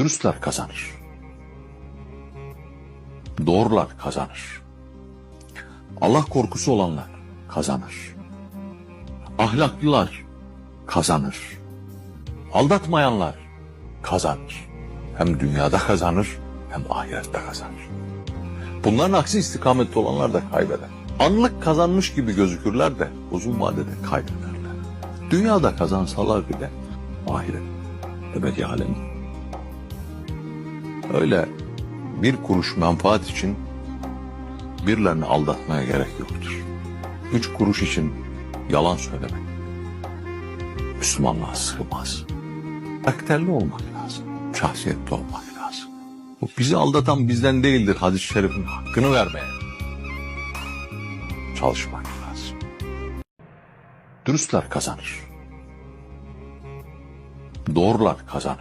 Dürüstler kazanır. Doğrular kazanır. Allah korkusu olanlar kazanır. Ahlaklılar kazanır. Aldatmayanlar kazanır. Hem dünyada kazanır hem ahirette kazanır. Bunların aksi istikamette olanlar da kaybeder. Anlık kazanmış gibi gözükürler de uzun vadede kaybederler. Dünyada kazansalar bile ahiret ebedi alem. Öyle bir kuruş menfaat için birilerini aldatmaya gerek yoktur. Üç kuruş için yalan söylemek Müslümanlığa sığmaz. Karakterli olmak lazım. Şahsiyetli olmak lazım. Bu bizi aldatan bizden değildir hadis-i şerifin hakkını vermeye. Çalışmak lazım. Dürüstler kazanır. Doğrular kazanır.